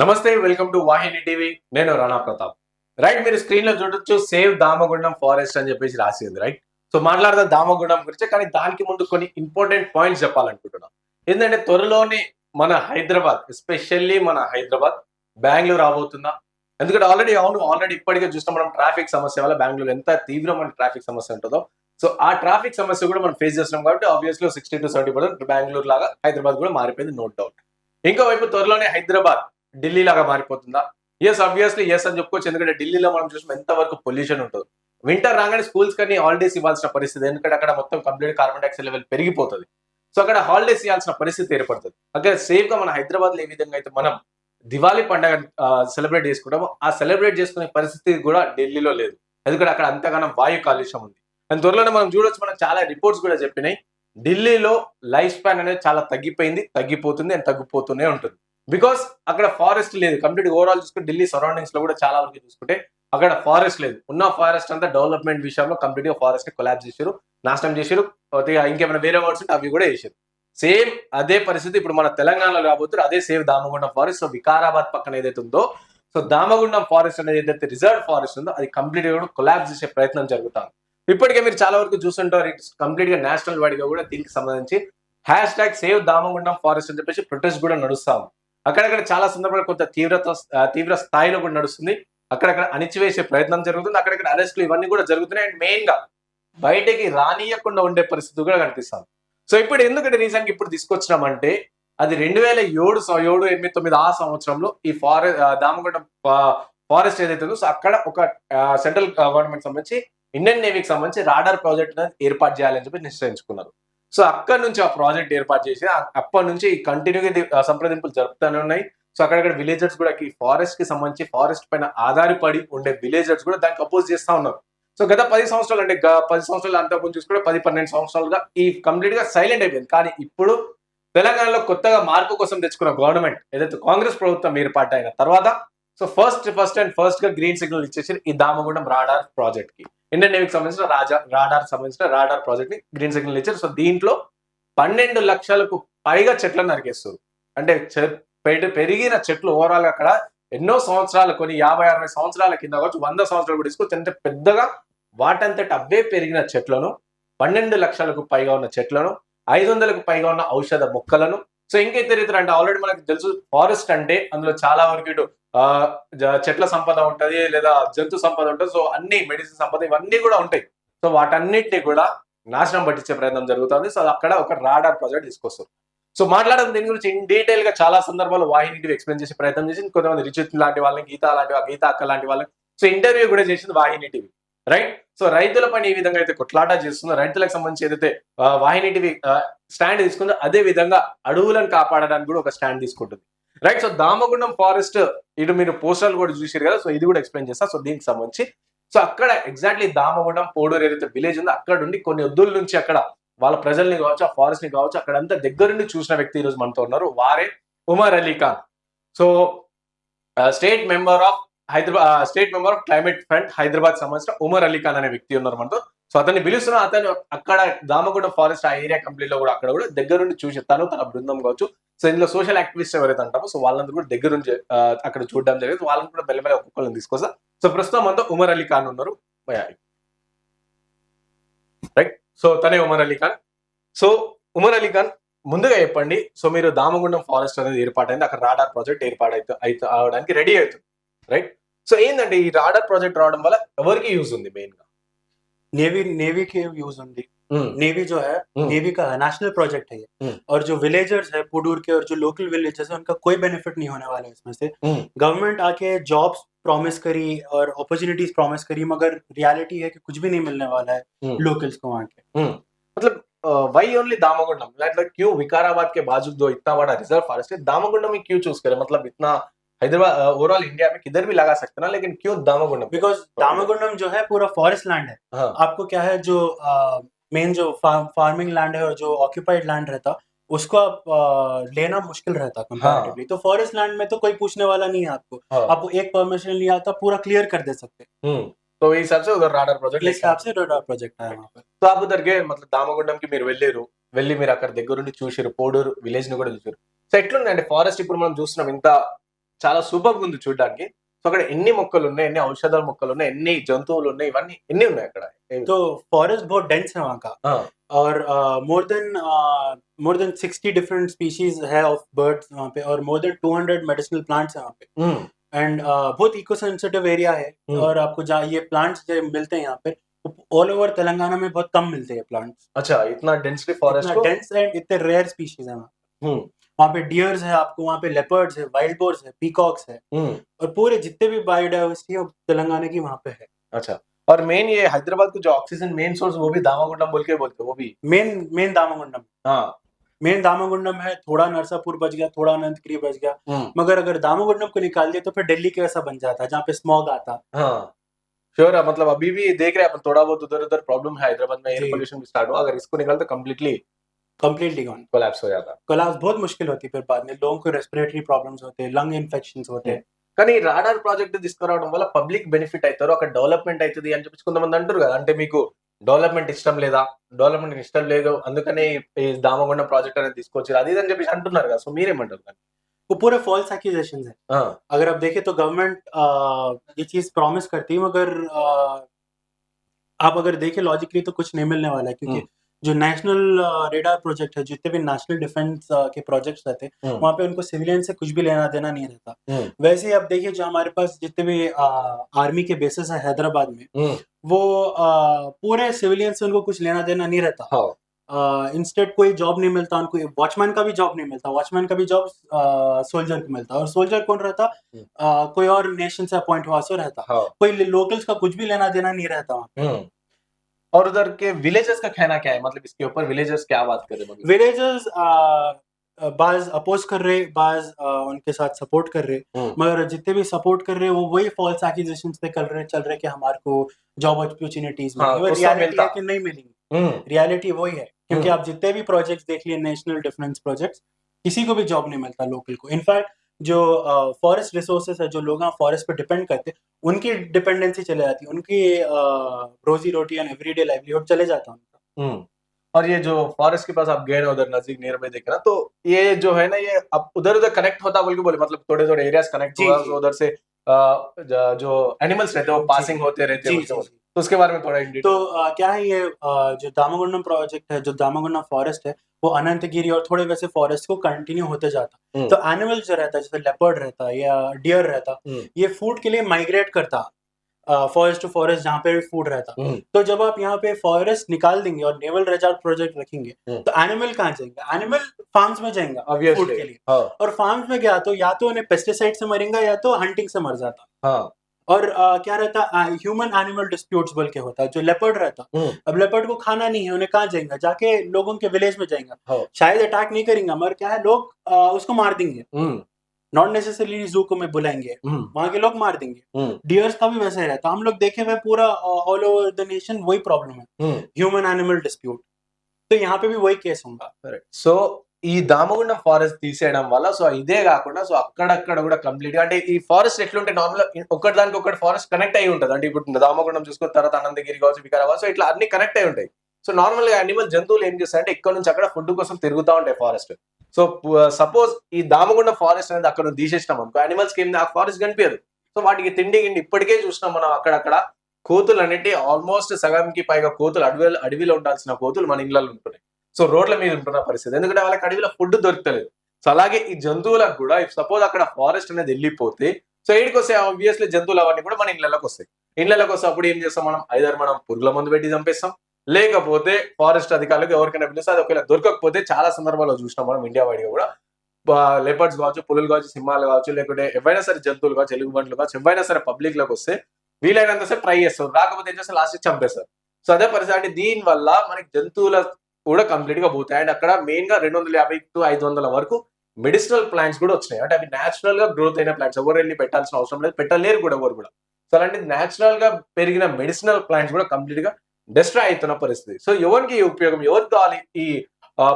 నమస్తే welcome to Vahini TV. నేను Rana Pratap. Right మీరు స్క్రీన్లో చూడొచ్చు సేవ్ దామగుండం ఫారెస్ట్ అని చెప్పేసి రాసి ఉంది రైట్ సో మాట్లాడదాం దామగుండం గురించి కానీ దానికి ముందు కొన్ని ఇంపార్టెంట్ పాయింట్స్ చెప్పాలనుకుంటున్నాం. ఏంటంటే త్వరలోనే మన హైదరాబాద్ ఎస్పెషల్లీ మన హైదరాబాద్ బెంగళూరు రాబోతుందా? ఎందుకంటే ఆల్రెడీ అవును ఆల్రెడీ ఇప్పటికే చూస్తాం మనం ట్రాఫిక్ సమస్య వల్ల బెంగళూరు ఎంత తీవ్రమైన ట్రాఫిక్ సమస్య ఉంటుందో. సో ఆ ట్రాఫిక్ సమస్య కూడా మనం ఫేస్ చేస్తున్నాం కాబట్టి obviously sixty to seventy percent Bengaluru లాగా హైదరాబాద్ కూడా మారిపోయింది నో డౌట్ ఇంకోవైపు త్వరలోనే హైదరాబాద్ ఢిల్లీ లాగా మారిపోతుందా? ఎస్ అబ్వియస్లీ ఎస్ అని చెప్పుకోవచ్చు. ఎందుకంటే ఢిల్లీలో మనం చూసిన ఎంత వరకు పొల్యూషన్ ఉంటుంది. వింటర్ రాగానే స్కూల్స్ కానీ హాలిడేస్ ఇవ్వాల్సిన పరిస్థితి. ఎందుకంటే అక్కడ మొత్తం కంప్లీట్ కార్బన్ డైఆక్సైడ్ లెవెల్ పెరిగిపోతుంది. సో అక్కడ హాలిడేస్ ఇవ్వాల్సిన పరిస్థితి ఏర్పడుతుంది. అక్కడ సేఫ్గా మన హైదరాబాద్లో ఏ విధంగా అయితే మనం దివాళీ పండుగ సెలబ్రేట్ చేసుకుంటామో ఆ సెలబ్రేట్ చేసుకునే పరిస్థితి కూడా ఢిల్లీలో లేదు. ఎందుకంటే అక్కడ అంతగానం వాయు కాలుష్యం ఉంది. అండ్ త్వరలోనే మనం చూడొచ్చు మనం చాలా రిపోర్ట్స్ కూడా చెప్పినాయి. ఢిల్లీలో లైఫ్ స్పాన్ అనేది చాలా తగ్గిపోయింది తగ్గిపోతుంది అండ్ తగ్గిపోతూనే ఉంటుంది. బికాస్ అక్కడ ఫారెస్ట్ లేదు. కంప్లీట్ ఓవరాల్ చూసుకుంటే ఢిల్లీ సరౌండింగ్స్లో కూడా చాలా వరకు చూసుకుంటే అక్కడ ఫారెస్ట్ లేదు. ఉన్న ఫారెస్ట్ అంతా డెవలప్మెంట్ విషయంలో కంప్లీట్గా ఫారెస్ట్ని కొలాబ్ చేశారు నాశనం చేశారు ఇంకేమైనా వేరే వర్డ్స్ ఉంటే అవి కూడా చేశారు సేమ్ అదే పరిస్థితి ఇప్పుడు మన తెలంగాణలో కాబోతున్నారు అదే same Damagundam forest so Vikarabad పక్కన ఏదైతే ఉందో సో దామగుండం ఫారెస్ట్ అనేది ఏదైతే రిజర్వ్ ఫారెస్ట్ ఉందో అది కంప్లీట్గా కూడా కొలాబ్స్ చేసే ప్రయత్నం జరుగుతుంది. ఇప్పటికే మీరు చాలా వరకు చూస్తుంటారు ఇట్స్ కంప్లీట్గా నేషనల్ వైడ్గా కూడా దీనికి సంబంధించి hashtag save Damagundam forest అని చెప్పేసి ప్రొటెస్ట్ కూడా నడుస్తాం అక్కడక్కడ చాలా సందర్భాలు కొంత తీవ్రత తీవ్ర స్థాయిలో కూడా నడుస్తుంది. అక్కడక్కడ అణిచివేసే ప్రయత్నం జరుగుతుంది. అక్కడక్కడ అరెస్టులు ఇవన్నీ కూడా జరుగుతున్నాయి. అండ్ మెయిన్గా బయటకి రానియకుండా ఉండే పరిస్థితి కూడా కనిపిస్తుంది. సో ఇప్పుడు ఎందుకంటే రీజన్ ఇప్పుడు తీసుకొచ్చినామంటే అది రెండు వేల ఏడు ఏడు ఎనిమిది తొమ్మిది ఆ సంవత్సరంలో ఈ ఫారెస్ట్ దామగుండ ఫారెస్ట్ ఏదైతే ఉందో సో అక్కడ ఒక సెంట్రల్ గవర్నమెంట్ సంబంధించి ఇండియన్ నేవీకి సంబంధించి రాడార్ ప్రాజెక్ట్ అనేది ఏర్పాటు చేయాలని చెప్పి నిశ్చయించుకున్నారు. సో అక్కడ నుంచి ఆ ప్రాజెక్ట్ ఏర్పాటు చేసి అప్పటి నుంచి కంటిన్యూగా సంప్రదింపులు జరుపుతూనే ఉన్నాయి. సో అక్కడక్కడ విలేజర్స్ కూడా ఈ ఫారెస్ట్కి సంబంధించి ఫారెస్ట్ పైన ఆధారపడి ఉండే విలేజర్స్ కూడా దానికి అపోజ్ చేస్తా ఉన్నారు. సో గత పది సంవత్సరాలు అంటే పది సంవత్సరాలు అంతా చూసుకుంటే పది పన్నెండు సంవత్సరాలుగా ఈ కంప్లీట్గా సైలెంట్ అయిపోయింది. కానీ ఇప్పుడు తెలంగాణలో కొత్తగా మార్పు కోసం తెచ్చుకున్న గవర్నమెంట్ ఏదైతే కాంగ్రెస్ ప్రభుత్వం ఏర్పాటు అయిన తర్వాత సో ఫస్ట్ ఫస్ట్ అండ్ ఫస్ట్గా గ్రీన్ సిగ్నల్ ఇచ్చేసి ఈ దామగుండం రాడార్ ప్రాజెక్ట్కి. ఇండియన్ నేవీకి సంబంధించిన రాజా రాడార్ సంబంధించిన రాడార్ ప్రాజెక్ట్ని గ్రీన్ సిగ్నల్ ఇచ్చారు. సో దీంట్లో పన్నెండు లక్షలకు పైగా చెట్లను నరికేస్తారు. అంటే చె- పెరిగిన చెట్లు ఓవరాల్ అక్కడ ఎన్నో సంవత్సరాలు కొన్ని యాభై అరవై సంవత్సరాల కింద కావచ్చు వంద సంవత్సరాలు కూడా తీసుకోవచ్చు అంటే పెద్దగా వాటంతటి అవే పెరిగిన చెట్లను పన్నెండు లక్షలకు పైగా ఉన్న చెట్లను ఐదు వందలకు పైగా ఉన్న ఔషధ మొక్కలను సో ఇంకైతే రీతి అంటే ఆల్రెడీ మనకు తెలుసు ఫారెస్ట్ అంటే అందులో చాలా వరకు ఇటు చెట్ల సంపద ఉంటది లేదా జంతు సంపద ఉంటుంది సో అన్ని మెడిసిన్ సంపద ఇవన్నీ కూడా ఉంటాయి. సో వాటన్నిటిని కూడా నాశనం పట్టించే ప్రయత్నం జరుగుతుంది. సో అక్కడ ఒక రాడార్ ప్రాజెక్ట్ తీసుకొస్తారు సో మాట్లాడడం దీని గురించి ఇన్ డీటెయిల్గా చాలా సందర్భాలు వాహిని ఎక్స్ప్లెయిన్ చేసే ప్రయత్నం చేసి కొంతమంది రిచిత్ లాంటి వాళ్ళని గీత లాంటి గీత అక్క లాంటి వాళ్ళని. సో ఇంటర్వ్యూ కూడా చేసింది వాహిని టీవీ. రైట్ సో రైతుల పని ఈ విధంగా అయితే కొట్లాట చేస్తుందో. రైతులకు సంబంధించి ఏదైతే ఆ, వాహిని టీవీ స్టాండ్ తీసుకుందో అదే విధంగా అడవులను కాపాడడానికి కూడా ఒక స్టాండ్ తీసుకుంటుంది. రైట్ సో దామగుండం ఫారెస్ట్ ఇటు మీరు పోస్టర్లు కూడా చూసారు కదా సో ఇది కూడా ఎక్స్ప్లెయిన్ చేస్తా. సో దీనికి సంబంధించి సో అక్కడ ఎగ్జాక్ట్లీ దామగుండం పోడూరు ఏదైతే విలేజ్ ఉందో అక్కడ ఉండి కొన్ని వద్దుల నుంచి అక్కడ వాళ్ళ ప్రజల్ని కావచ్చు ఆ ఫారెస్ట్ని కావచ్చు అక్కడంతా దగ్గరుండి చూసిన వ్యక్తి ఈ రోజు మనతో ఉన్నారు. వారే Umar Ali Khan. So state member of Hyderabad state member of climate front Hyderabad సంబంధించిన ఉమర్ అలీ ఖాన్ అనే వ్యక్తి ఉన్నారు మనతో. సో అతన్ని పిలుస్తున్నా అతను అక్కడ దామగుండ ఫారెస్ట్ ఆ ఏరియా కంప్లీట్లో కూడా అక్కడ కూడా దగ్గరుండి చూసి తను తన బృందం కావచ్చు. సో ఇందులో సోషల్ యాక్టివిస్ట్ ఎవరైతే అంటామో సో వాళ్ళందరూ కూడా దగ్గర నుంచి అక్కడ చూడడం జరిగింది. వాళ్ళని కూడా మెల్లమెల్ల ఒక్కొక్కరిని తీసుకొస్తా. సో ప్రస్తుతం అంతా ఉమర్ అలీ ఖాన్ ఉన్నారు. రైట్ సో తనే ఉమర్ అలీ ఖాన్. సో ఉమర్ అలీ ఖాన్ ముందుగా చెప్పండి. సో మీరు దామగుండం ఫారెస్ట్ అనేది ఏర్పాటైంది. అక్కడ రాడార్ ప్రాజెక్ట్ ఏర్పాటు అయితే అయితే అవడానికి రెడీ అవుతుంది. రైట్ సో ఏంటంటే ఈ రాడార్ ప్రాజెక్ట్ రావడం వల్ల ఎవరికి యూజ్ ఉంది మెయిన్ గా नेवी नेवी के यूज होंगी नेवी जो है हम्म। नेवी का नेशनल प्रोजेक्ट है ये हम्म। और जो विलेजर्स है पुडूर के और जो लोकल विलेजेस है उनका कोई बेनिफिट नहीं होने वाला है इसमें से हम्म। गवर्नमेंट आके जॉब्स प्रॉमिस करी और अपॉर्चुनिटीज प्रॉमिस करी मगर रियलिटी है कि कुछ भी नहीं मिलने वाला है हम्म। लोकल्स को वहाँ के मतलब वही ओनली दामोगुंडम मतलब क्यों विकाराबाद के बाजू दो इतना बड़ा रिजर्व फॉरेस्ट है दामोगुंडम ही क्यों चूज करे मतलब इतना हैदराबाद ओवरऑल इंडिया में किधर भी लगा सकते ना लेकिन क्यों दामोगुंडम बिकॉज दामागुंडम जो है पूरा फॉरेस्ट लैंड है हाँ आपको क्या है जो मेन जो फार्मिंग लैंड है और जो ऑक्यूपाइड लैंड रहता उसको आप आ, लेना मुश्किल रहता कंपैरेटिवली तो फॉरेस्ट लैंड में तो कोई पूछने वाला नहीं है आपको हाँ आपको एक परमिशन नहीं आता पूरा क्लियर कर दे सकते हम्म, तो इस हिसाब से उधर राडर प्रोजेक्ट इस हिसाब से रोडा प्रोजेक्ट है वहाँ पर సో ఆ కుదరికే మతలబ్ దామగుండంకి మీరు వెళ్ళారు వెళ్ళి మీరు అక్కడ దగ్గరుండి చూసారు పోడూరు విలేజ్ ని కూడా చూసారు సో ఎట్లుందండి ఫారెస్ట్ ఇప్పుడు మనం చూస్తున్నాం ఇంత చాలా సూపర్ ఉంది చూడడానికి సో అక్కడ ఎన్ని మొక్కలు ఉన్నాయి ఎన్ని ఔషధాల మొక్కలు ఉన్నాయి ఎన్ని జంతువులు ఉన్నాయి ఇవన్నీ ఎన్ని ఉన్నాయి అక్కడ तो फॉरेस्ट बहुत डेंस है वहाँ का हाँ। और more than more than sixty different species है ऑफ बर्ड्स वहाँ पे और more than two hundred medicinal plants है वहाँ पे Hmm. एंड बहुत इको सेंसिटिव एरिया है हम्म। और आपको जहाँ ये प्लांट्स जो मिलते हैं यहाँ पे ऑल ओवर तेलंगाना में बहुत कम मिलते हैं प्लांट्स अच्छा इतना डेंसली फॉरेस्ट को डेंस एंड इतने रेयर स्पीशीज है वहाँ हम्म, वहाँ पे डियर्स है आपको वहाँ पे लेपर्ड्स है वाइल्ड बोर्स है पीकॉक्स है। और पूरे जितने भी बायोडाइवर्सिटी है तेलंगाना की वहाँ पे है। अच्छा। और मेन ये हैदराबाद को जो ऑक्सीजन मेन सोर्स वो भी दामागुंडम बोल के बोलते हैं वो भी? Main main Damagundam. हाँ। मेन दामागुंडम है थोड़ा नरसापुर बच गया थोड़ा अनंतगिरी बच गया। हम्म, मगर अगर दामागुंडम को निकाल दिया तो फिर दिल्ली के वैसा बन जाता जहाँ पे स्मॉग आता। हाँ। श्योर है मतलब अभी भी देख रहे हैं अपन थोड़ा बहुत उधर उधर प्रॉब्लम है हैदराबाद में एयर पोल्यूशन भी स्टार्ट हुआ अगर इसको निकालते कंप्लीटली कंप्लीटली गॉन कोलैप्स हो जाता कोलाप्स बहुत मुश्किल होती है फिर बाद में लोगों को रेस्पिरेटरी प्रॉब्लम्स होते हैं लंग इन्फेक्शन होते हैं కానీ రాడార్ ప్రాజెక్ట్ తీసుకురావడం వల్ల పబ్లిక్ బెనిఫిట్ అవుతారు అక్కడ డెవలప్మెంట్ అవుతుంది అని చెప్పి కొంతమంది అంటారు కదా అంటే మీకు డెవలప్మెంట్ ఇష్టం లేదా డెవలప్మెంట్ ఇష్టం లేదు అందుకనే ఈ దామగుండం ప్రాజెక్ట్ అనేది తీసుకొచ్చారు అది ఇది అని చెప్పి అంటున్నారు కదా సో మీరేమంటారు దాన్ని? वो पूरे फॉल्स एक्यूजेशन है ఆ, अगर आप देखें तो गवर्नमेंट ये चीज प्रॉमिस करती है मगर आ, आप अगर देखें लॉजिकली तो कुछ नहीं मिलने वाला है क्योंकि हम्म। जो नेशनल रेडार प्रोजेक्ट है जितने भी नेशनल डिफेंस के प्रोजेक्ट्स रहते हैं हम्म। वहाँ पे उनको सिविलियन से कुछ भी लेना देना नहीं रहता। हम्म, वैसे ही आप देखिए जो हमारे पास जितने भी आ, आर्मी के बेसिस है हैदराबाद में हम्म, वो आ, पूरे सिविलियन से उनको कुछ लेना देना नहीं रहता। हाँ। इंस्टेड कोई जॉब नहीं मिलता उनको वॉचमैन का भी जॉब नहीं मिलता वॉचमैन का भी जॉब सोल्जर को मिलता। और सोल्जर कौन रहता। आ, कोई और नेशन से अपॉइंट हुआ सो रहता। हाँ। कोई लोकल्स का कुछ भी लेना देना नहीं रहता वहाँ। और उधर के विलेजेस का कहना क्या है? मतलब इसके ऊपर विलेजेस क्या बात कर रहे हैं? मतलब? विलेजर्स बाज अपोज कर रहे बाज उनके साथ सपोर्ट कर रहे। हम्म, मगर जितने भी सपोर्ट कर रहे वो वही फॉल्स एक्यूजेशन पे कर रहे चल रहे कि हमारे को जॉब अपॉर्चुनिटीज़ रियलिटी मिलता। है कि नहीं मिलेंगी हम्म, रियलिटी वही है क्योंकि हम्म। आप जितने भी प्रोजेक्ट्स देख लिए नेशनल डिफेंस प्रोजेक्ट्स किसी को भी जॉब नहीं मिलता लोकल को। इनफैक्ट जो फॉरेस्ट रिसोर्सेस है जो लोग फॉरेस्ट पे डिपेंड करते हैं उनकी डिपेंडेंसी चले जाती है उनकी रोजी रोटी एंड एवरीडे लाइवलीहुड चले जाता है उनका हम्म। और ये जो फॉरेस्ट के पास आप गए ना उधर नज़दीक नियर में देख ना तो ये जो है ना ये अब उधर उधर कनेक्ट होता बोल के बोले मतलब थोड़े थोड़े एरियाज़ कनेक्ट हुआ तो उधर से जो एनिमल्स रहते हैं वो पासिंग होते रहते हैं। तो उसके बारे में थोड़ा तो अ, क्या है ये अ, जो दामागुंडम प्रोजेक्ट है जो दामागुंडम फॉरेस्ट है वो अनंतगिरी और थोड़े वैसे फॉरेस्ट को कंटिन्यू होते जाता। हम्म। तो एनिमल जो रहता है जैसे लेपर्ड रहता है या डियर रहता हम्म। ये फ़ूड के लिए माइग्रेट करता फॉरेस्ट टू फॉरेस्ट जहाँ पे भी फ़ूड रहता। हम्म, तो जब आप यहाँ पे फॉरेस्ट निकाल देंगे और नेवल रिज़र्व प्रोजेक्ट रखेंगे। तो एनिमल कहाँ जाएँगे? एनिमल फार्म्स में जाएँगे फ़ूड के लिए। हाँ। और फार्म्स में गया तो या तो उन्हें पेस्टिसाइड से मरेंगे या तो हंटिंग से मर जाता। हाँ। और आ, क्या रहता ह्यूमन एनिमल डिस्प्यूट्स बोल के होता जो लेपर्ड रहता। हम्म। अब लेपर्ड को खाना नहीं है उन्हें कहाँ जाएँगे? जाके लोगों के विलेज में जाएँगे। शायद अटैक नहीं करेंगे मगर क्या है लोग आ, उसको मार देंगे। नॉट नेसेसरी जू को में बुलाएँगे हम्म। वहाँ के लोग मार देंगे। हम्म। डियर्स का भी वैसा ही रहता हम लोग देखे हुए पूरा ऑल ओवर द नेशन वही प्रॉब्लम है। ह्यूमन एनिमल डिस्प्यूट तो यहाँ पे भी वही केस होगा। सो ఈ దామగుండం ఫారెస్ట్ తీసేయడం వల్ల సో ఇదే కాకుండా సో అక్కడక్కడ కూడా కంప్లీట్గా అంటే ఈ ఫారెస్ట్ ఎట్లుంటే నార్మల్ ఒకటి దానికి ఒకటి ఫారెస్ట్ కనెక్ట్ అయి ఉంటుంది. అంటే ఇప్పుడు దామగుండం చూసుకున్న తర్వాత అనంతగిరి కావచ్చు వికారాబాద్ సో ఇట్లా అన్ని కనెక్ట్ అయి ఉంటాయి. సో నార్మల్గా అనిమల్ జంతువులు ఏం చేస్తాయంటే ఇక్కడ నుంచి అక్కడ ఫుడ్ కోసం తిరుగుతూ ఉంటాయి ఫారెస్ట్ సో సపోజ్ ఈ దామగుండం ఫారెస్ట్ అనేది అక్కడ తీసేసినాం అనుకో అనిమల్స్కి ఆ ఫారెస్ట్ కనిపించదు. సో వాటికి తిండి గిండి ఇప్పటికే చూసినాం మనం అక్కడక్కడ. కోతులు అనేటి ఆల్మోస్ట్ సగంకి పైగా కోతులు అడవిలో అడవిలో ఉండాల్సిన కోతులు మన ఇళ్ళలో ఉంటున్నాయి. సో రోడ్ల మీద ఉంటున్న పరిస్థితి. ఎందుకంటే వాళ్ళకి అడవిలో ఫుడ్ దొరకలేదు. సో అలాగే ఈ జంతువులకు కూడా ఇఫ్ సపోజ్ అక్కడ ఫారెస్ట్ అనేది వెళ్ళిపోతే సో ఏడికి వస్తే ఆబ్వియస్లీ జంతువులు అవన్నీ కూడా మన ఇళ్ళలోకి వస్తాయి. ఇళ్ళకి వస్తే అప్పుడు ఏం చేస్తాం మనం? ఐదారు మనం పురుగుల మందు పెట్టి చంపేస్తాం. లేకపోతే ఫారెస్ట్ అధికారులకు ఎవరికైనా పిలిస్తే అది ఒకవేళ దొరకకపోతే చాలా సందర్భాల్లో చూసినాం మనం ఇండియా వైడ్గా కూడా. లెపర్డ్స్ కావచ్చు పులులు కావచ్చు సింహాలు కావచ్చు లేకుంటే ఎవరైనా సరే జంతువులు కావచ్చు ఎలుగుబంట్లు కావచ్చు ఎవరైనా సరే పబ్లిక్లోకి వస్తే వీలైనంత సేపు ట్రై చేస్తారు. రాకపోతే ఏం చేస్తారు? లాస్ట్ చంపేస్తారు. సో అదే పరిస్థితి. అంటే దీని వల్ల మనకి జంతువుల కూడా కంప్లీట్గా పోతాయి. అండ్ అక్కడ మెయిన్గా రెండు వందల యాభై టు ఐదు వందల వరకు మెడిసినల్ ప్లాంట్స్ కూడా వచ్చినాయి. అంటే అవి న్యాచురల్గా గ్రోత్ అయిన ప్లాంట్స్. ఎవరు వెళ్ళి పెట్టాల్సిన అవసరం లేదు. పెట్టలేరు కూడా ఎవరు కూడా. సో అలాంటి నేచురల్గా పెరిగిన మెడిసినల్ ప్లాంట్స్ కూడా కంప్లీట్గా డిస్ట్రాయ్ అవుతున్న పరిస్థితి. సో ఎవరికి ఉపయోగం? ఎవరికి కావాలి ఈ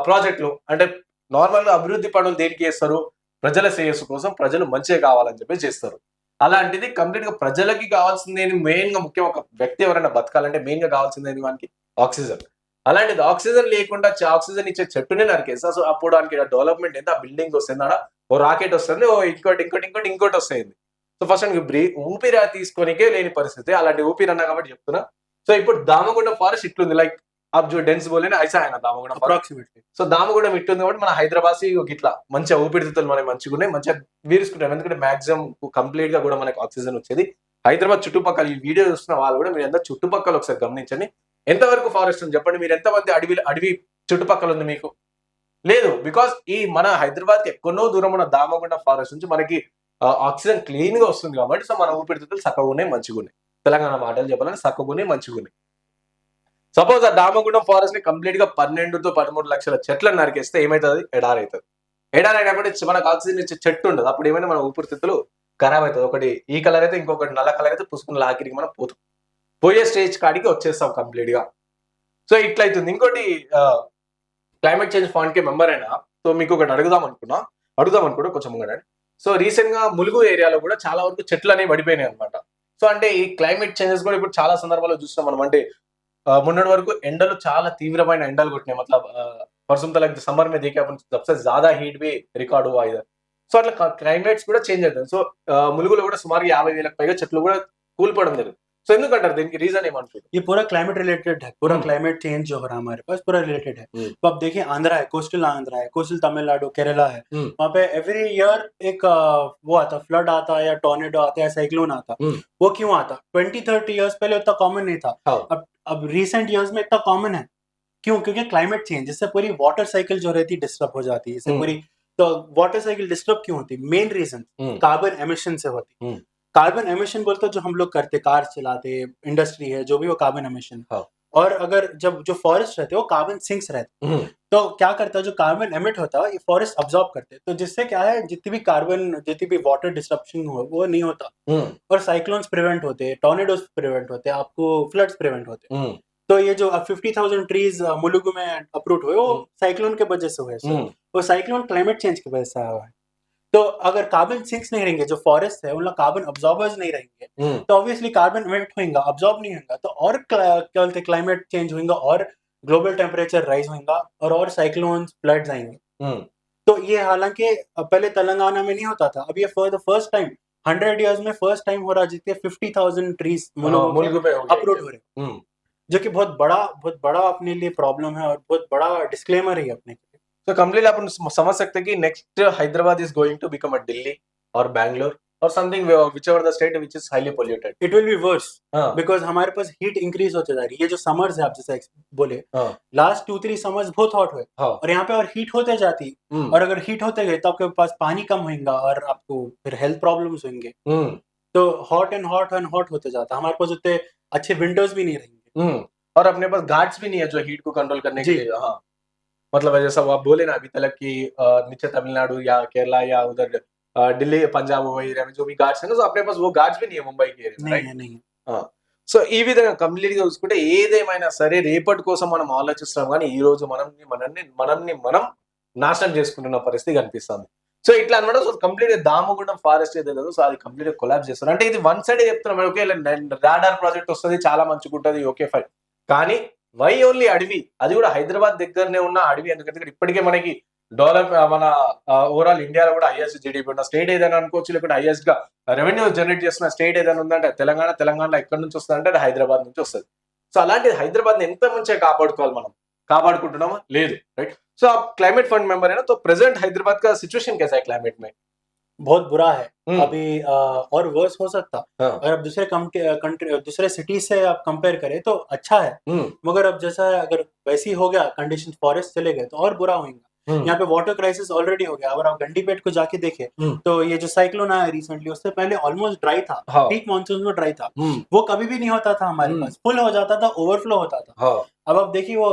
ప్రాజెక్టులు? అంటే నార్మల్గా అభివృద్ధి పనులు దేనికి చేస్తారు? ప్రజల శ్రేయస్సు కోసం ప్రజలు మంచిగా కావాలని చెప్పి చేస్తారు. అలాంటిది కంప్లీట్గా ప్రజలకి కావాల్సింది మెయిన్గా ముఖ్యం ఒక వ్యక్తి ఎవరైనా బతకాలంటే మెయిన్గా కావాల్సింది వానికి? ఆక్సిజన్. అలాంటిది ఆక్సిజన్ లేకుండా ఆక్సిజన్ ఇచ్చే చెట్టునే నరికేస్తా. సో అప్పుడు దానికి డెవలప్మెంట్ ఎంత బిల్డింగ్ వస్తుంది ఆడ ఓ రాకెట్ వస్తుంది ఓ ఇంకోటి ఇంకోటి ఇంకోటి ఇంకోటి వస్తుంది. సో ఫస్ట్ మనకి బ్రీ ఊపిరి తీసుకోనికే లేని పరిస్థితి. అలాంటి ఊపిరి అన్నా కాబట్టి చెప్తున్నా. సో ఇప్పుడు దామగుండం ఫారెస్ట్ ఇట్లుంది. లైక్ అబ్ జో డెన్స్ బోలేని ఐసా ఆయన దామగుండం అప్రాక్సిమేట్లీ సో దామగుండం ఇట్టుంది కాబట్టి మన హైదరాబాద్ ఇట్లా మంచిగా ఊపిరితిత్తులు మనకి మంచిగా ఉన్నాయి. మంచిగా వీరుసుకుంటాం ఎందుకంటే మాక్సిమం కంప్లీట్గా కూడా మనకి ఆక్సిజన్ వచ్చేది. హైదరాబాద్ చుట్టుపక్కల ఈ వీడియో చూస్తున్న వాళ్ళు కూడా మీరు ఎంత చుట్టుపక్కల ఒకసారి గమనించండి. ఎంతవరకు ఫారెస్ట్ ఉంది చెప్పండి. మీరు ఎంతమంది అడవి అడవి చుట్టుపక్కల ఉంది మీకు? లేదు బికాస్ ఈ మన హైదరాబాద్కి ఎక్కడో దూరం ఉన్న దామగుండ ఫారెస్ట్ నుంచి మనకి ఆక్సిజన్ క్లీన్గా వస్తుంది కాబట్టి సో మన ఊపిరితిత్తులు చక్కగా ఉన్నాయి మంచిగా ఉన్నాయి. తెలంగాణ మాటలు చెప్పాలంటే చక్కగా ఉన్నాయి మంచిగా ఉన్నాయి. సపోజ్ ఆ దామగుండం ఫారెస్ట్ని కంప్లీట్గా పన్నెండు తో పదమూడు లక్షల చెట్లను నరికేస్తే ఏమైతుంది? ఎడారి అవుతుంది ఎడారి అయినప్పుడు మనకు ఆక్సిజన్ ఇచ్చే చెట్టు ఉండదు. అప్పుడు ఏమైనా మన ఊపిరితిత్తులు ఖరాబ్ అవుతుంది. ఒకటి ఈ కలర్ అయితే ఇంకొకటి నల్ల కలర్ అయితే పుసుకుని లాకిరికి మనం పోతాం. పోయే స్టేజ్ కాడికి వచ్చేస్తాం కంప్లీట్గా సో ఇట్లయితుంది. ఇంకోటి క్లైమేట్ చేంజ్ ఫండ్కి మెంబర్ అయినా సో మీకు ఒకటి అడుగుదాం అనుకున్నా అడుగుదాం అనుకున్నా కొంచెం ముంగడ సో రీసెంట్గా ములుగు ఏరియాలో కూడా చాలా వరకు చెట్లు అనేవి పడిపోయినాయి అనమాట సో అంటే ఈ క్లైమేట్ చేంజెస్ కూడా ఇప్పుడు చాలా సందర్భాల్లో చూస్తున్నాం మనం. అంటే మొన్నటి వరకు ఎండలు చాలా తీవ్రమైన ఎండలు కొట్టినాయి. మతలబ్ వర్షం తల సమ్మర్ మీద దేకాపన్ జాదా హీట్ వే రికార్డు అయ్యా సో అట్లా క్లైమేట్స్ కూడా చేంజ్ అవుతుంది. సో ములుగులో కూడా సుమారు యాభై వేలకు పైగా చెట్లు కూడా కూల్పడం జరిగింది. సో ఎందుకంటారు దీనికి రీజన్ ఏమంటారు ये पूरा क्लाइमेट रिलेटेड है पूरा हम्म। क्लाइमेट चेंज जो हो रहा है हमारे पास पूरा रिलेटेड है हम्म। तो अब देखिए आंध्रा है कोस्टल आंध्रा है कोस्टल तमिलनाडु केरला है हम्म। वहाँ पे एवरी ईयर एक अ, वो आता फ्लड आता या टोर्नेडो आता या साइक्लोन आता हम्म। वो क्यों आता ट्वेंटी थर्टी इयर्स पहले उतना कॉमन नहीं था हाँ। अब अब रिसेंट इयर्स में इतना कॉमन है क्यों क्योंकि क्लाइमेट चेंज जिससे पूरी वाटर साइकिल जो रहती है डिस्टर्ब हो जाती है इससे हम्म। पूरी तो वाटर साइकिल डिस्टर्ब क्यों होती मेन रीजन कार्बन एमिशन से होती हम्म। कार्बन एमिशन बोलते जो हम लोग करते कार चलाते इंडस्ट्री है जो भी वो कार्बन एमिशन हाँ। और अगर जब जो फॉरेस्ट रहते हैं वो कार्बन सिंक्स रहते हैं। तो क्या करता है जो कार्बन एमिट होता है ये फॉरेस्ट अब्जॉर्ब करते हैं। तो जिससे क्या है जितनी भी कार्बन जितनी भी वाटर डिस्ट्रप्शन हो वो नहीं होता। और साइक्लोन्स प्रिवेंट होते हैं टॉर्नेडोज प्रिवेंट होते हैं आपको फ्लड्स प्रिवेंट होते हैं। तो ये जो फिफ्टी थाउज़ेंड ट्रीज मुलुगु में अप्रूट हुए वो हम्म। साइक्लोन के वजह से हुए वो साइक्लोन क्लाइमेट चेंज की वजह से आया हुआ है। तो अगर कार्बन सिंक्स नहीं रहेंगे जो फॉरेस्ट है उनका कार्बन अब्जॉर्बर्स नहीं रहेंगे तो ऑब्वियसली कार्बन इमिट होगा अब्जॉर्ब नहीं होगा तो और क्या बोलते क्लाइमेट चेंज होगा और ग्लोबल टेम्परेचर राइज होगा और और साइक्लोन्स फ्लड्स आएँगे। तो ये हालाँकि पहले तेलंगाना में नहीं होता था अब ये for the first time hundred years में फ़र्स्ट टाइम हो रहा जितने फिफ्टी थाउज़ेंड ट्रीज मुल्क में हो हो रहे हैं। हम्म। जो कि बहुत बड़ा बहुत बड़ा अपने लिए प्रॉब्लम है और बहुत बड़ा डिस्क्लेमर है अपने सो कम्प्लीटली समझ सकते हैं कि next Hyderabad is going to become a Delhi और बैंगलोर और something whichever the state which is highly polluted it will be worse because हमारे पास हीट इंक्रीज होते जा रही है। ये जो समर्स है आप जैसे बोले लास्ट टू थ्री समर्स बहुत हॉट हुए। हाँ. और यहाँ पे और हीट होते जाती। mm. और अगर हीट होते गए तो आपके पास पानी कम होगा और आपको फिर हेल्थ प्रॉब्लम होंगे। mm. तो hot and hot and hot होते जाता हमारे पास उतने अच्छे विंडोज़ भी नहीं रहेंगे। mm. और अपने पास गार्ड्स भी नहीं है जो हीट को कंट्रोल करने के लिए। हाँ। मतलब जैसा वो आप बोले ना अभी तक की अ, नीचे तमिलनाडु या केरला या उधर अ, दिल्ली पंजाब वो एरिया में जो भी गार्ड्स है ना तो अपने पास वो गार्ड्स भी नहीं है मुंबई के एरिया में नहीं right? है नहीं है సో ఈ విధంగా కంప్లీట్ గా చూసుకుంటే ఏదేమైనా సరే రేపటి కోసం మనం ఆలోచిస్తున్నాం కానీ ఈ రోజు మనల్ని మనల్ని మనల్ని మనం నాశనం చేసుకుంటున్న పరిస్థితి కనిపిస్తుంది సో ఇట్లా అనమాట సో కంప్లీట్ గా దామగుండం ఫారెస్ట్ ఏదైతే ఉందో, సో అది కంప్లీట్ గా కొలాబ్ చేస్తారు అంటే ఇది వన్ సైడ్ చెప్తున్నాం ఓకే రాడార్ ప్రాజెక్ట్ వస్తుంది చాలా మంచిగా ఉంటుంది ఓకే ఫైన్ కానీ వై ఓన్లీ అడవి అది కూడా హైదరాబాద్ దగ్గరనే ఉన్న అడవి ఎందుకంటే ఇప్పటికే మనకి డెవలప్ మన ఓవరాల్ ఇండియాలో కూడా హైయెస్ట్ జీడిపి ఉన్న స్టేట్ ఏదైనా అనుకోవచ్చు లేకుంటే హైయెస్ట్ గా రెవెన్యూ జనరేట్ చేస్తున్న స్టేట్ ఏదైనా ఉందంటే తెలంగాణ తెలంగాణలో ఎక్కడి నుంచి వస్తుంది అంటే అది హైదరాబాద్ నుంచి వస్తుంది సో అలాంటి హైదరాబాద్ ని ఎంత మంచిగా కాపాడుకోవాలి మనం కాపాడుకుంటున్నామా లేదు రైట్ సో आप क्लाइमेट फंड मेंबर है ना तो प्रेजेंट हैदराबाद का सिचुएशन कैसा है क्लाइमेट में बहुत बुरा है। हम्म, अभी अ, और वर्स हो सकता। हाँ, अगर आप दूसरे कंट्री दूसरे सिटीज़ से आप कंपेयर करें तो अच्छा है। हम्म, मगर अब जैसा अगर वैसी हो गया कंडीशन फॉरेस्ट चले गए तो और बुरा होगा हम्म, यहाँ पे वाटर क्राइसिस ऑलरेडी हो गया। अगर आप गंडीपेट को जाके देखें। तो ये जो साइक्लोन आया रिसेंटली उससे पहले ऑलमोस्ट ड्राई था। हाँ, पीक मानसून में ड्राई था। वो कभी भी नहीं होता था हमारे। पास। फुल हो जाता था ओवरफ्लो होता था। हाँ, अब आप देखिए वो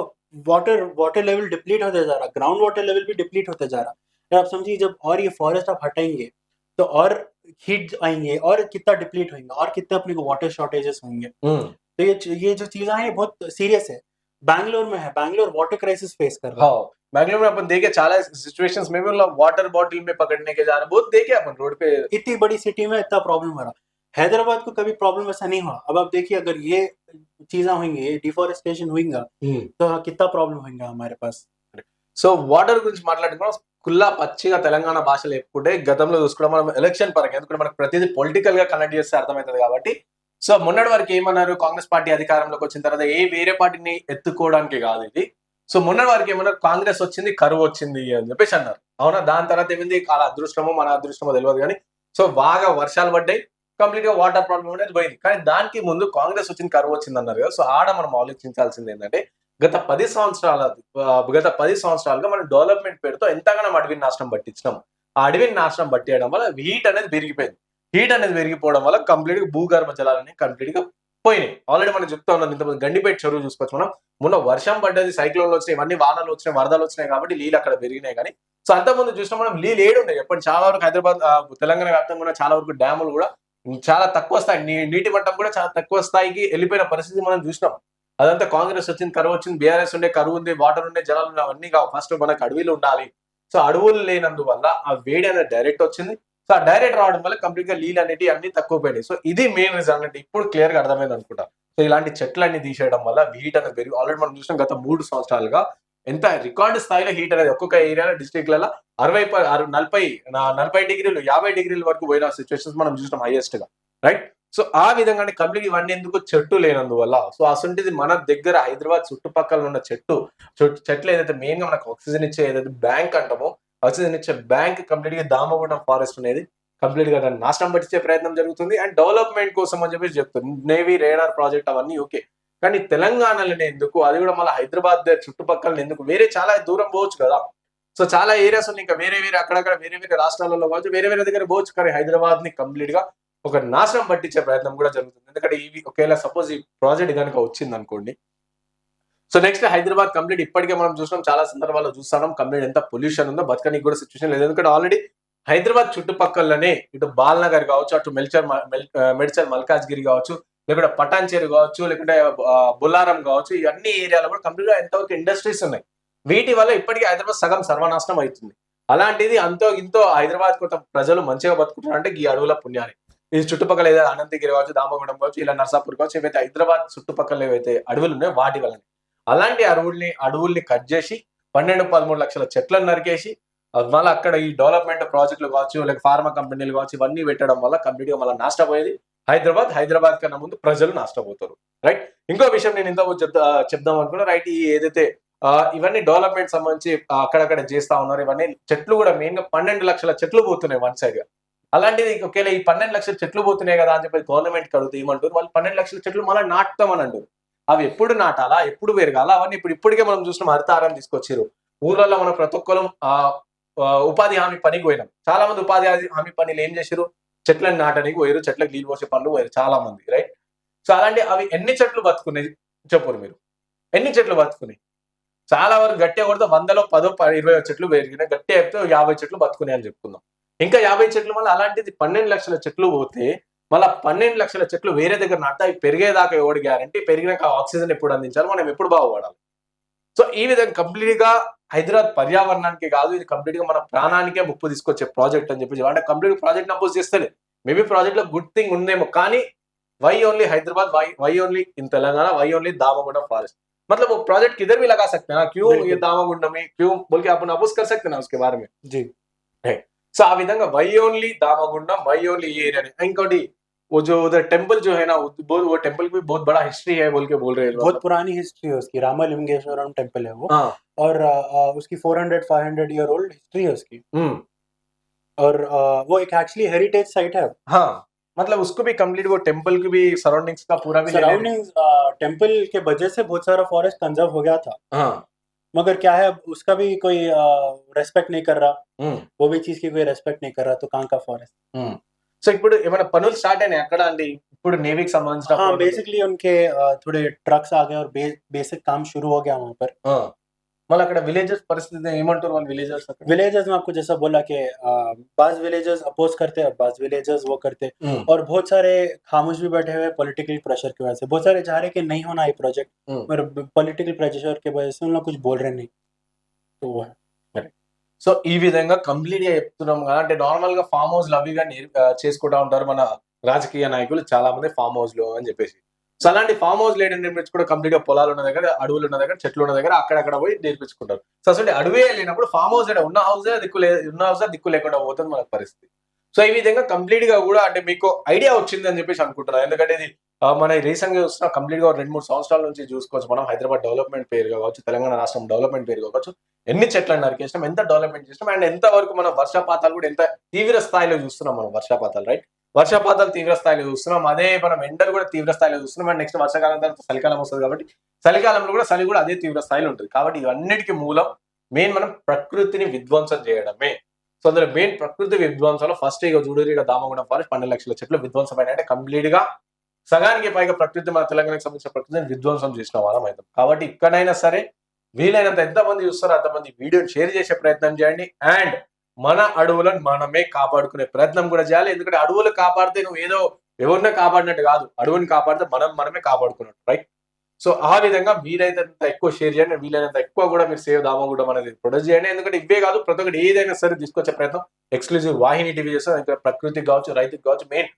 वाटर वाटर लेवल डिप्लीट होते जा रहा। ग्राउंड वाटर लेवल भी डिप्लीट होते जा रहा। फिर आप समझिए जब और ये फॉरेस्ट आप हटाएंगे तो और हीट आएंगे और कितना डिप्लीट होंगे और कितने अपने को वाटर शॉर्टेजेस होंगे हम्म, तो ये ये जो चीजें हैं ये बहुत सीरियस है बैंगलोर में है बैंगलोर वाटर क्राइसिस फेस कर रहा है हाँ बैंगलोर में अपन देखे चाला सिचुएशंस में भी मतलब वाटर बॉटल में पकड़ने के जा रहे हैं बहुत देखे अपन रोड पे इतनी बड़ी सिटी में इतना प्रॉब्लम हो रहा हैदराबाद को कभी प्रॉब्लम ऐसा नहीं हुआ अब आप देखिए अगर ये चीजें होंगी डिफॉरेस्टेशन होगा तो कितना प्रॉब्लम होगा हमारे पास సో వాటర్ గురించి మాట్లాడుకున్నాం కుల్లా పచ్చిగా తెలంగాణ భాషలో చెప్పుకుంటే గతంలో చూసుకోవడం మనం ఎలక్షన్ పరంగా ఎందుకంటే మనకు ప్రతిదీ పొలిటికల్గా కనెక్ట్ చేస్తే అర్థమవుతుంది కాబట్టి. సో మొన్నటి వరకు ఏమన్నారు? కాంగ్రెస్ పార్టీ అధికారంలోకి వచ్చిన తర్వాత ఏ వేరే పార్టీని ఎత్తుకోవడానికి కాదు ఇది. సో మొన్నటి వరకు ఏమన్నారు? కాంగ్రెస్ వచ్చింది కరువు వచ్చింది అని చెప్పేసి అన్నారు. అవునా? దాని తర్వాత ఏమైంది? వాళ్ళ అదృష్టమో మన అదృష్టమో తెలియదు కానీ సో బాగా వర్షాలు పడ్డాయి. కంప్లీట్గా వాటర్ ప్రాబ్లం అనేది పోయింది. కానీ దానికి ముందు కాంగ్రెస్ వచ్చింది కరువు వచ్చింది అన్నారు కదా. సో ఆడ మనం ఆలోచించాల్సింది ఏంటంటే గత పది సంవత్సరాల గత పది సంవత్సరాలుగా మనం డెవలప్మెంట్ పేరుతో ఎంతగానో అడవిని నాశనం పట్టించినాం. ఆ అడవిని నాశనం పట్టేయడం వల్ల హీట్ అనేది పెరిగిపోయింది. హీట్ అనేది పెరిగిపోవడం వల్ల కంప్లీట్గా భూగర్భ జలాలని కంప్లీట్గా పోయినాయి. ఆల్రెడీ మనం చెప్తా ఉన్నాం ఇంతమంది గండిపేట చెరువు చూసుకోవచ్చు మనం. మొన్న వర్షం పడ్డది సైక్లోన్లు వచ్చినాయి ఇవన్నీ వానలు వచ్చినాయి వరదలు వచ్చినాయి కాబట్టి నీళ్ళు అక్కడ పెరిగినాయి కానీ. సో అంతకుముందు చూసినా మనం నీళ్ళు ఏడు ఉన్నాయి చెప్పండి చాలా వరకు హైదరాబాద్ తెలంగాణ వ్యాప్తంగా ఉన్న చాలా వరకు డ్యాములు కూడా చాలా తక్కువ స్థాయి నీటి మట్టం కూడా చాలా తక్కువ స్థాయికి వెళ్ళిపోయిన పరిస్థితి మనం చూసినాం. అదంతా కాంగ్రెస్ వచ్చింది కరువు వచ్చింది బీఆర్ఎస్ ఉండే కరువు ఉంది వాటర్ ఉండే జలాలు ఉన్నాయి అవన్నీ కావు. ఫస్ట్ మనకు అడవిలు ఉండాలి. సో అడవులు లేనందువల్ల ఆ వేడి అనేది డైరెక్ట్ వచ్చింది. సో ఆ డైరెక్ట్ రావడం వల్ల కంప్లీట్గా నీళ్ళు అనేవి అన్ని తక్కువ పోయినాయి. సో ఇది మెయిన్ రీజన్ అంటే ఇప్పుడు క్లియర్గా అర్థమైంది అనుకుంటా. సో ఇలాంటి చెట్లన్నీ తీసేయడం వల్ల హీట్ అనేది పెరిగి ఆల్రెడీ మనం చూసిన గత మూడు సంవత్సరాలుగా ఎంత రికార్డు స్థాయిలో హీట్ అనేది ఒక్కొక్క ఏరియాలో డిస్ట్రిక్ట్లలో అరవై నలభై నలభై డిగ్రీలు యాభై డిగ్రీల వరకు పోయిన సిచ్యువేషన్స్ మనం చూసినాం హైయెస్ట్గా. రైట్ సో ఆ విధంగానే కంప్లీట్ ఇవన్నీ ఎందుకు చెట్టు లేనందువల్ల సో అసంటిది మన దగ్గర హైదరాబాద్ చుట్టుపక్కల ఉన్న చెట్టు చెట్లు ఏదైతే మెయిన్గా మనకు ఆక్సిజన్ ఇచ్చే ఏదైతే బ్యాంక్ అంటామో ఆక్సిజన్ ఇచ్చే బ్యాంక్ కంప్లీట్గా దామగుండం ఫారెస్ట్ అనేది కంప్లీట్గా దాన్ని నాశనం పట్టించే ప్రయత్నం జరుగుతుంది. అండ్ డెవలప్మెంట్ కోసం అని చెప్పేసి చెప్తుంది నేవీ రేడార్ ప్రాజెక్ట్ అవన్నీ ఓకే. కానీ తెలంగాణలోనే ఎందుకు? అది కూడా మళ్ళీ హైదరాబాద్ చుట్టుపక్కల ఎందుకు? వేరే చాలా దూరం పోవచ్చు కదా. సో చాలా ఏరియాస్ ఉన్నాయి. ఇంకా వేరే వేరే అక్కడక్కడ వేరే వేరే రాష్ట్రాలలో కావచ్చు వేరే వేరే దగ్గర పోవచ్చు. కానీ హైదరాబాద్ని కంప్లీట్గా ఒక నాశనం పట్టించే ప్రయత్నం కూడా జరుగుతుంది. ఎందుకంటే ఇవి ఒకవేళ సపోజ్ ఈ ప్రాజెక్ట్ కనుక వచ్చింది అనుకోండి సో నెక్స్ట్ హైదరాబాద్ కంప్లీట్ ఇప్పటికే మనం చూసినాం. చాలా సందర్భాల్లో చూస్తున్నాం. కంప్లీట్ ఎంత పొల్యూషన్ ఉందో బతకనికి కూడా సిచ్యువేషన్ లేదు. ఎందుకంటే ఆల్రెడీ హైదరాబాద్ చుట్టుపక్కలనే ఇటు బాల్నగర్ కావచ్చు అటు మెల్చర్ మెడిచర్ మల్కాజ్గిరి కావచ్చు లేకుంటే పటాన్చేరు కావచ్చు లేకుంటే బుల్లారం కావచ్చు ఇవన్నీ ఏరియాలో కూడా కంప్లీట్గా ఎంతవరకు ఇండస్ట్రీస్ ఉన్నాయి. వీటి వల్ల ఇప్పటికీ హైదరాబాద్ సగం సర్వనాశనం అవుతుంది. అలాంటిది అంతో ఇంతో హైదరాబాద్ కొంత ప్రజలు మంచిగా బతుకుంటారు అంటే ఈ అడవుల పుణ్యాన్ని ఈ చుట్టుపక్కల ఏదైనా అనంతగిరి కావచ్చు దామగుండం కావచ్చు ఇలా నర్సాపూర్ కావచ్చు ఏవైతే హైదరాబాద్ చుట్టుపక్కల ఏవైతే అడవులు ఉన్నాయో వాటి వల్ల అలాంటి అడవుల్ని అడవుల్ని కట్ చేసి పన్నెండు పదమూడు లక్షల చెట్లను నరికేసి మళ్ళీ అక్కడ ఈ డెవలప్మెంట్ ప్రాజెక్టులు కావచ్చు లేక ఫార్మా కంపెనీలు కావచ్చు ఇవన్నీ పెట్టడం వల్ల కంప్లీట్గా మళ్ళీ నష్టపోయేది హైదరాబాద్ హైదరాబాద్ కన్నా ముందు ప్రజలు నష్టపోతారు రైట్? ఇంకో విషయం నేను ఇంత చెప్తా చెప్దాం అనుకున్నా రైట్? ఈ ఏదైతే ఇవన్నీ డెవలప్మెంట్ సంబంధించి అక్కడక్కడ చేస్తా ఉన్నారు ఇవన్నీ చెట్లు కూడా మెయిన్గా పన్నెండు లక్షల చెట్లు పోతున్నాయి వన్ సైడ్గా అలాంటిది ఒకవేళ ఈ పన్నెండు లక్షల చెట్లు పోతున్నాయి కదా అని చెప్పి గవర్నమెంట్కి ఏమంటారు? వాళ్ళు పన్నెండు లక్షల చెట్లు మళ్ళీ నాటుతామని అంటారు. అవి ఎప్పుడు నాటాలా? ఎప్పుడు పెరగాల? అవన్నీ ఇప్పుడు ఇప్పటికే మనం చూసినాం హరితారం తీసుకొచ్చారు. ఊర్లలో మనం ప్రతి ఒక్కరు ఆ ఉపాధి హామీ పనికి పోయినాం. చాలా మంది ఉపాధి హామీ పనులు ఏం చేశారు? చెట్లను నాటడానికి పోయారు చెట్లకు నీళ్ళు పోసే పనులు పోయారు చాలా మంది రైట్ సో అలాంటి అవి ఎన్ని చెట్లు బతుకున్నాయి చెప్పరు మీరు. ఎన్ని చెట్లు బతుకున్నాయి? చాలా వరకు గట్టిగా కొడితే వందలో పదో ఇరవై చెట్లు పెరిగినాయి. గట్టే చెప్తే యాభై చెట్లు బతుకున్నాయి అని చెప్పుకుందాం. ఇంకా యాభై చెట్లు మళ్ళీ అలాంటిది పన్నెండు లక్షల చెట్లు పోతే మళ్ళీ పన్నెండు లక్షల చెట్లు వేరే దగ్గర నాట అవి పెరిగేదాకా ఎవడు గ్యారంటీ పెరిగినాక ఆక్సిజన్ ఎప్పుడు అందించాలి మనం ఎప్పుడు బాగుపడాలి సో ఈ విధంగా కంప్లీట్ గా హైదరాబాద్ పర్యావరణానికి కాదు ఇది కంప్లీట్ గా మన ప్రాణానికే ముప్పు తీసుకొచ్చే ప్రాజెక్ట్ అని చెప్పి అంటే కంప్లీట్ ప్రాజెక్ట్ అపోజ్ చేస్తలే మేబీ ప్రాజెక్ట్ లో గుడ్ థింగ్ ఉందేమో కానీ why only Hyderabad why why only in Telangana why only Damagundam forest मतलब वो प्रोजेक्ट किधर भी लगा सकते हैं ना क्यों बिल्कुल। ये दामागुंडम में क्यों बोल के अपन अपोज कर सकते हैं ना उसके बारे में जी సో ఆ విధంగా why only Damagundam why only ये ఇంకోటి वो जो उधर टेंपल जो है ना वो तो टेंपल भी बहुत बड़ा हिस्ट्री है बोल के बोल रहे हैं बहुत पुरानी हिस्ट्री है उसकी। रामालिंगेश्वरम टेंपल है वो। हाँ। और आ, उसकी 400 500 ईयर ओल्ड हिस्ट्री है उसकी। हम्म। और आ, वो एक एक्चुअली हेरिटेज साइट है हाँ। मतलब उसको भी कंप्लीट वो टेंपल की भी सराउंडिंग्स का पूरा भी सराउंडिंग्स टेंपल के वजह से बहुत सारा फॉरेस्ट कंजर्व हो गया था। हाँ। मगर क्या है अब उसका भी कोई रेस्पेक्ट नहीं कर रहा हम्म वो भी चीज की कोई रेस्पेक्ट नहीं कर रहा तो कहाँ का फॉरेस्ट సో ఇప్పుడు ఏమైనా పనులు స్టార్ట్ అయినాయి అక్కడ అండి ఇప్పుడు నేవీకి సంబంధించిన हाँ పనులు. बेसिकली उनके अ, थोड़े ट्रक्स आ गए और बे, बेसिक काम शुरू हो गया वहाँ पर ఆ. మళ్ళీ అక్కడ విలేజెస్ పరిస్థితి ఏమంటారు వాళ్ళు విలేజెస్ అక్కడ विलेजर्स में आपको जैसा बोला कि अ, बाज विलेजर्स अपोज करते हैं बाज विलेजर्स वो करते हैं हम्म, और बहुत सारे खामोश भी बैठे हुए पॉलिटिकल प्रेशर की वजह से बहुत सारे चाह रहे हैं कि नहीं होना ये प्रोजेक्ट हम्म। पर पॉलिटिकल प्रेशर की वजह से उन लोग कुछ बोल रहे नहीं तो वो है సో ఈ విధంగా కంప్లీట్ గా చెప్తున్నాం కదా అంటే నార్మల్ గా ఫామ్ హౌస్ అవి కానీ చేసుకుంటా ఉంటారు మన రాజకీయ నాయకులు చాలా మంది ఫామ్ హౌస్ లో అని చెప్పేసి సో అలాంటి ఫామ్ హౌస్ లేడీ నిర్మించి కూడా కంప్లీట్గా పొలాలు ఉన్న దగ్గర అడవులు ఉన్న దగ్గర చెట్లు ఉన్న దగ్గర అక్కడక్కడ పోయి నేర్పించుకుంటారు. సో అసలు అడవే లేనప్పుడు ఫామ్ హౌస్ ఉన్న హౌస్ దిక్కు ఉన్న హౌస్ దిక్కు లేకుండా పోతుంది మన పరిస్థితి. సో ఈ విధంగా కంప్లీట్గా కూడా అంటే మీకు ఐడియా వచ్చింది అని చెప్పేసి అనుకుంటున్నాను. ఎందుకంటే ఇది మన రీసెంట్గా చూస్తున్న కంప్లీట్గా రెండు మూడు సంవత్సరాల నుంచి చూసుకోవచ్చు మనం. హైదరాబాద్ డెవలప్మెంట్ పేరు కావచ్చు తెలంగాణ రాష్ట్రం డెవలప్మెంట్ పేరు కావచ్చు ఎన్ని చెట్లను నరికేసినాం ఎంత డెవలప్మెంట్ చేసినాం అండ్ ఎంత వరకు మనం వర్షపాతాలు కూడా ఎంత తీవ్ర స్థాయిలో చూస్తున్నాం మనం వర్షపాతాలు రైట్ వర్షపాతాలు తీవ్ర స్థాయిలో చూస్తున్నాం. అదే మనం ఎండలు కూడా తీవ్ర స్థాయిలో చూస్తున్నాం. అండ్ నెక్స్ట్ వర్షాకాలం తర్వాత చలికాలం వస్తుంది కాబట్టి చలికాలంలో కూడా చలి కూడా అదే తీవ్ర స్థాయిలో ఉంటుంది. కాబట్టి ఇవన్నిటికీ మూలం మెయిన్ మనం ప్రకృతిని విధ్వంసం చేయడమే. సో అందులో మెయిన్ ప్రకృతి విధ్వంసంలో ఫస్ట్ ఇక జూడూరి ఇక దామగుండం ఫారెస్ట్ పన్నెండు లక్షల చెట్లు విధ్వంసం అంటే కంప్లీట్గా సగానికి పైగా ప్రకృతి మన తెలంగాణకు సంబంధించిన ప్రకృతిని విధ్వంసం చేసిన వాళ్ళం అవుతాం. కాబట్టి ఇక్కడైనా సరే వీలైనంత ఎంతమంది చూస్తారో అంతమంది వీడియోని షేర్ చేసే ప్రయత్నం చేయండి. అండ్ మన అడవులను మనమే కాపాడుకునే ప్రయత్నం కూడా చేయాలి. ఎందుకంటే అడవులు కాపాడితే నువ్వు ఏదో ఎవరినో కాపాడినట్టు కాదు. అడవుని కాపాడితే మనం మనమే కాపాడుకున్నట్టు రైట్ సో ఆ విధంగా వీలైనంత ఎక్కువ షేర్ చేయండి. వీలైనంత ఎక్కువ కూడా మీరు సేవ్ దామగుడం అనేది ప్రొడ్యూస్ చేయండి. ఎందుకంటే ఇవే కాదు ప్రతి ఒక్కటి ఏదైనా సరే తీసుకొచ్చే ప్రయత్నం. ఎక్స్క్లూజివ్ వాహిని టీవీ చేస్తాం ఇంకా ప్రకృతికి కావచ్చు రైతుకి కావచ్చు మెయిన్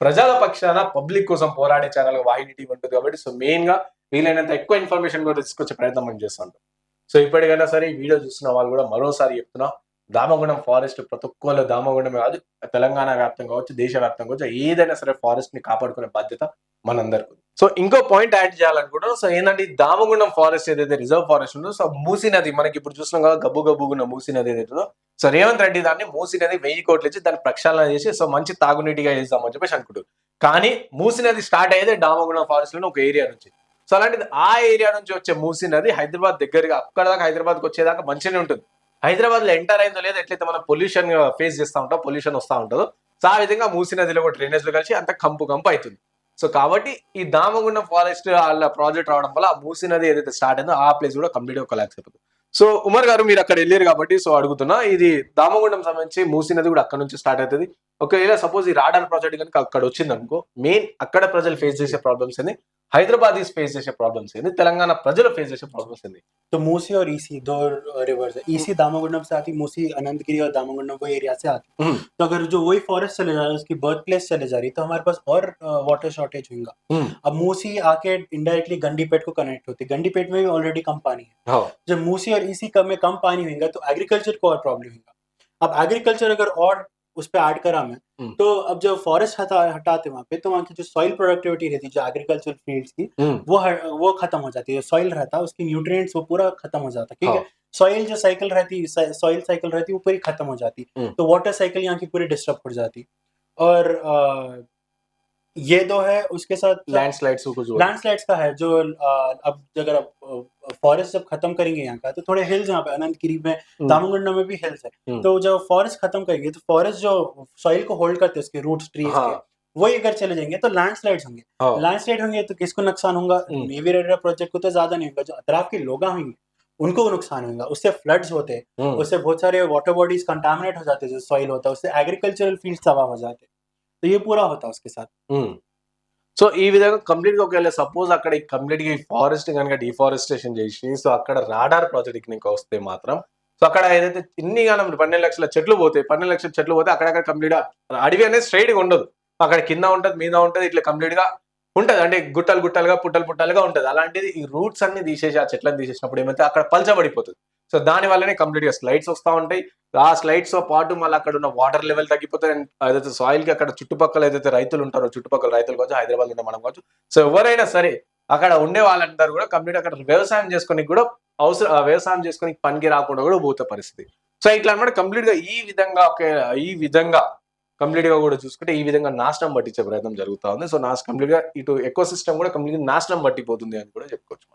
ప్రజల పక్షాన పబ్లిక్ కోసం పోరాడే ఛానల్ వాహిని టీవీ ఉంటుంది కాబట్టి సో మెయిన్గా వీలైనంత ఎక్కువ ఇన్ఫర్మేషన్ కూడా తీసుకొచ్చే ప్రయత్నం మనం చేస్తాం సో ఇప్పటికైనా సరే ఈ వీడియో చూస్తున్న వాళ్ళు కూడా మరోసారి చెప్తున్నా దామగుండం ఫారెస్ట్ ప్రతి ఒక్కళ్ళు దామగుండం కాదు తెలంగాణ వ్యాప్తం కావచ్చు దేశ వ్యాప్తం కావచ్చు ఏదైనా సరే ఫారెస్ట్ని కాపాడుకునే బాధ్యత మనందరికి సో ఇంకో పాయింట్ యాడ్ చేయాలనుకుంటున్నాం సో ఏంటంటే దామగుండం ఫారెస్ట్ ఏదైతే రిజర్వ్ ఫారెస్ట్ ఉందో సో మూసీ నది మనకి ఇప్పుడు చూస్తున్నాం కదా గబ్బు గబ్బుగున్న మూసీ నది ఏదైతే సో రేవంత్ రెడ్డి దాన్ని మూసీ నది వెయ్యి కోట్లు ఇచ్చి దాన్ని ప్రక్షాళన చేసి సో మంచి తాగునీటిగా చేద్దామని చెప్పేసి అనుకుంటారు. కానీ మూసీ నది స్టార్ట్ అయ్యేది దామగుండం ఫారెస్ట్లోని ఒక ఏరియా నుంచి. సో అలాంటిది ఆ ఏరియా నుంచి వచ్చే మూసీ నది హైదరాబాద్ దగ్గరగా అక్కడ దాకా హైదరాబాద్కి వచ్చేదాకా మంచిగానే ఉంటుంది. హైదరాబాద్లో ఎంటర్ అయిందో లేదో ఎట్లయితే మనం పొల్యూషన్ ఫేస్ చేస్తూ ఉంటాం పొల్యూషన్ వస్తూ ఉంటుందో సో ఆ విధంగా మూసీ నదిలో కూడా డ్రైనేజ్లు కలిసి అంత కంపు కంపు అవుతుంది. సో కాబట్టి ఈ దామగుండం ఫారెస్ట్ వాళ్ళ ప్రాజెక్ట్ రావడం వల్ల ఆ మూసీ నది ఏదైతే స్టార్ట్ అయిందో ఆ ప్లేస్ కూడా కంప్లీట్గా కొలాక్స్ అయిపోతుంది. సో ఉమర్ గారు మీరు అక్కడ వెళ్ళారు కాబట్టి సో అడుగుతున్నా ఇది దామగుండం సంబంధించి మూసీ నది కూడా అక్కడ నుంచి స్టార్ట్ అవుతుంది. ఒకవేళ సపోజ్ ఈ రాడార్ ప్రాజెక్ట్ కనుక అక్కడ వచ్చింది అనుకో మెయిన్ అక్కడ ప్రజలు ఫేస్ చేసే ప్రాబ్లమ్స్ అని హైదరాబాద్ ఫేస్ చేసే ప్రాబ్లమ్స్ ఏంది తెలంగాణ ప్రజలు ఫేస్ చేసే ప్రాబ్లమ్స్ ఏంది तो मूसी और ईसी दो रिवर्स है ईसी दामागुंडम से आती मूसी अनंतगिरी और दामागुंडम वो एरिया से आती हम्म। तो अगर जो वही फॉरेस्ट चले जा रहा है उसकी बर्थ प्लेस चले जा रही है तो हमारे पास और वाटर शॉर्टेज होगा हम्म। अब मूसी आके इनडायरेक्टली गंडीपेट को कनेक्ट होती है गंडीपेट में भी ऑलरेडी कम पानी है जब मूसी और ईसी कम में कम पानी होगा तो एग्रीकल्चर को और प्रॉब्लम होगा अब एग्रीकल्चर अगर और उस पर ऐड करा मैं। तो अब जब फॉरेस्ट हटा हटाते वहाँ पे तो वहाँ की जो सॉइल प्रोडक्टिविटी रहती है जो एग्रीकल्चर फ़ील्ड की वो हर, वो खत्म हो जाती है। सॉइल रहता है उसकी न्यूट्रिएंट्स वो पूरा खत्म हो जाता है ठीक है? सॉइल जो साइकिल रहती सॉइल साइकिल रहती है वो पूरी खत्म हो जाती। तो वाटर साइकिल यहाँ की पूरी डिस्टर्ब हो जाती। और ये दो है उसके साथ लैंडस्लाइड्स लैंडस्लाइड्स का है जो अब अगर आप फॉरेस्ट जब खत्म करेंगे यहाँ का तो थोड़े हिल्स यहाँ पे अनंतगिरी में दामोगुंडा में भी हिल्स है। हम्म। तो जब फॉरेस्ट खत्म करेंगे तो फॉरेस्ट जो सॉइल को होल्ड करते हैं उसके रूट्स ट्रीज हाँ। के वही अगर चले जाएँगे तो लैंडस्लाइड्स होंगे। लैंडस्लाइड होंगे तो किसको नुकसान होगा? हम्म। नेवी रेडर प्रोजेक्ट को तो ज़्यादा नहीं होगा जो अतराफ के लोग होंगे उनको नुकसान होगा। उससे फ्लड्स होते हैं उससे बहुत सारे वाटर बॉडीज कंटामिनेट हो जाते हैं जो सॉइल होता है उससे एग्रीकल्चरल फ़ील्ड तबाह हो जाते हैं। तो ये पूरा होता है उसके साथ। సో ఈ విధంగా కంప్లీట్గా ఒకవేళ సపోజ్ అక్కడ కంప్లీట్గా ఈ ఫారెస్ట్ కనుక డిఫారెస్టేషన్ చేసి సో అక్కడ రాడార్ ప్రాజెక్ట్ కనుక వస్తే మాత్రం సో అక్కడ ఏదైతే ఇన్ని గానం పన్నెండు లక్షల చెట్లు పోతాయి పన్నెండు లక్షల చెట్లు పోతే అక్కడక్కడ కంప్లీట్ అడవి అనేది స్ట్రైట్గా ఉండదు. అక్కడ కింద ఉంటుంది మీద ఉంటుంది ఇట్లా కంప్లీట్గా ఉంటది. అంటే గుట్టలు గుట్టలుగా పుట్టలు పుట్టలుగా ఉంటది. అలాంటిది ఈ రూట్స్ అన్ని తీసేసి ఆ చెట్లను తీసేసినప్పుడు ఏమైతే అక్కడ పలచబడిపోతుంది. సో దాని వల్లనే కంప్లీట్గా స్లైడ్స్ వస్తా ఉంటాయి. ఆ స్లైడ్స్తో పాటు మళ్ళీ అక్కడ ఉన్న వాటర్ లెవెల్ తగ్గిపోతే ఏదైతే సాయిల్కి అక్కడ చుట్టుపక్కల ఏదైతే రైతులు ఉంటారో చుట్టుపక్కల రైతులు కావచ్చు హైదరాబాద్ ఉన్న మనం కావచ్చు సో ఎవరైనా సరే అక్కడ ఉండే వాళ్ళందరూ కూడా కంప్లీట్ అక్కడ వ్యవసాయం చేసుకుని కూడా అవసరం వ్యవసాయం చేసుకొని పనికి రాకుండా కూడా పోతే పరిస్థితి. సో ఇట్లా అనమాట కంప్లీట్గా ఈ విధంగా ఒక ఈ విధంగా కంప్లీట్గా కూడా చూసుకుంటే ఈ విధంగా నాశనం పట్టించే ప్రయత్నం జరుగుతా ఉంది. సో నాశ కంప్లీట్గా ఇటు ఎకో సిస్టమ్ కూడా కంప్లీట్ నాశనం పట్టిపోతుంది అని కూడా చెప్పుకోవచ్చు మనం.